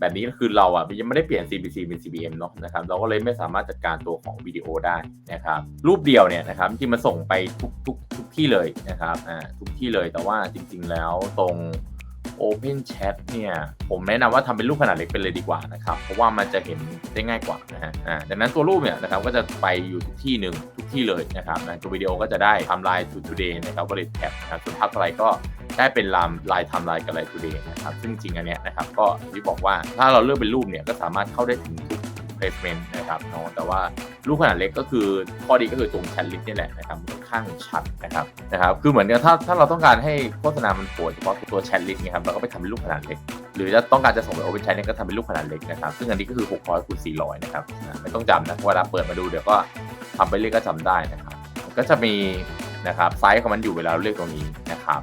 แบบนี้ก็คือเราอะยังไม่ได้เปลี่ยน CPC เป็น CPM เนาะนะครับเราก็เลยไม่สามารถจัดการตัวของวิดีโอได้นะครับรูปเดียวเนี่ยนะครับที่มันส่งไปทุกทุกทุกที่เลยนะครับอ่าทุกที่เลยแต่ว่าจริง ๆ แล้วตรง Open Chat เนี่ยผมแนะนำว่าทำเป็นรูปขนาดเล็กไปเลยดีกว่านะครับ เพราะว่ามันจะเห็นได้ง่ายกว่านะฮะอ่าดังนั้นตัวรูปเนี่ยนะครับก็จะไปอยู่ทุกที่หนึ่งทุกที่เลยนะครับตัววิดีโอก็จะได้ทม์ไลน์ to today นะครับก็เลยแท็บนะครับส่วนภาพอะไรก็ได้เป็นลามลายทำลายกับไลน์ today นะครับซึ่งจริงอันเนี้ยนะครับก็ที่บอกว่าถ้าเราเลือกเป็นรูปเนี่ยก็สามารถเข้าได้ถึงทุก placement นะครับเนาะแต่ว่ารูปขนาดเล็กก็คือข้อดีก็คือตรงแชทลิสต์นี่แหละนะครับค่อนข้างชัดนะครับนะครับคือเหมือนกับถ้าถ้าเราต้องการให้โฆษณามันโผล่เฉพาะตัวแชทลิสต์นี่ครับเราก็ไปทำเป็นรูปขนาดเล็ก หรือจะต้องการจะส่งไป Open Chat เนี่ยก็ทำเป็นรูปขนาดเล็กนะครับซึ่งอันนี้ก็คือ 600คูณ400 นะครับไม่ต้องจำนะเวลาเปิดมาดูเดี๋ยวก็ทำไปเรื่อยก็จำได้นะครับก็จะมีนะครับไซส์ของมันอยู่เวลาเราเลือกตรงนี้นะครับ